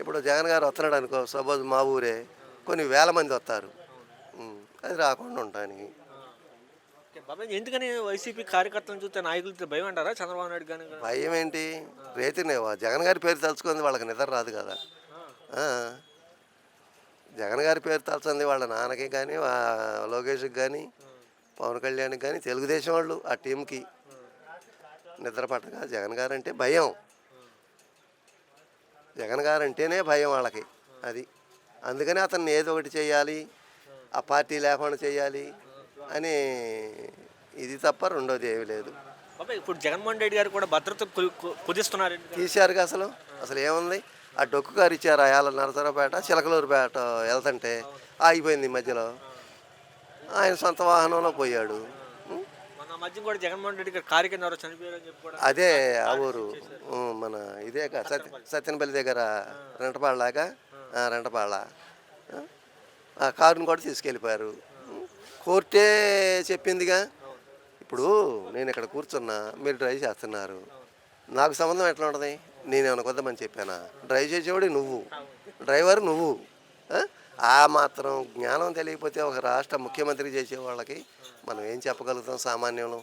ఇప్పుడు జగన్ గారు వస్తున్నాడు అనుకో సపోజ్ మా ఊరే కొన్ని వేల మంది వస్తారు. ఉమ్, అది రాకుండా ఓకే, బాబాయ్ ఎందుకని వైసీపీ కార్యకర్తలను చూస్తే నాయకులతో భయం అంటారా? చంద్రబాబు నాయుడు కానీ భయం ఏంటి? రైతునే జగన్ గారి పేరు తలుచుకుంది వాళ్ళకి నిద్ర రాదు కదా. ఆ. జగన్ గారి పేరు తలుచుంది వాళ్ళ నాన్నకి కానీ వా- లోకేష్కి కానీ పవన్ కళ్యాణ్కి కానీ తెలుగుదేశం వాళ్ళు ఆ టీంకి. నిద్ర పట్టక జగన్ గారు అంటే భయం. జగన్ గారు అంటేనే భయం వాళ్ళకి అది. అందుకని అతన్ని ఏదో ఒకటి చేయాలి ఆ పార్టీ లేకుండా చేయాలి అని ఇది తప్ప రెండోది ఏమీ లేదు. ఇప్పుడు జగన్మోహన్ రెడ్డి గారు కూడా భద్రత కుదిస్తున్నారు? తీశారుగా అసలు. అసలు ఏముంది? ఆ డొక్కు కారు ఇచ్చారు ఆ నరసరావుపేట చిలకలూరుపేట వెళ్తుంటే. ఆగిపోయింది ఈ మధ్యలో. ఆయన సొంత వాహనంలో పోయాడు. ఉం? మొన్న మధ్య కూడా జగన్మోహన్ రెడ్డి గారు కారు కింద ఎవరో చనిపోయారని చెప్పి కూడా అదే ఆ ఊరు మన ఇదే సత్య సత్యనపల్లి దగ్గర రెంటపాళ్ళలాగా రెంటపాళ్ళ. ఆ? కారుని కూడా తీసుకెళ్ళిపోయారు? కోర్టే చెప్పిందిగా. ఇప్పుడు నేను ఇక్కడ కూర్చున్నా మీరు డ్రైవ్ చేస్తున్నారు. నాకు సంబంధం ఎట్లా ఉంటుంది? నేను ఏమైనా కొద్దామని చెప్పానా? డ్రైవ్ చేసేవాడు నువ్వు. డ్రైవర్ నువ్వు? ఆ మాత్రం జ్ఞానం తెలియకపోతే ఒక రాష్ట్ర ముఖ్యమంత్రి చేసే వాళ్ళకి మనం ఏం చెప్పగలుగుతాం సామాన్యులు?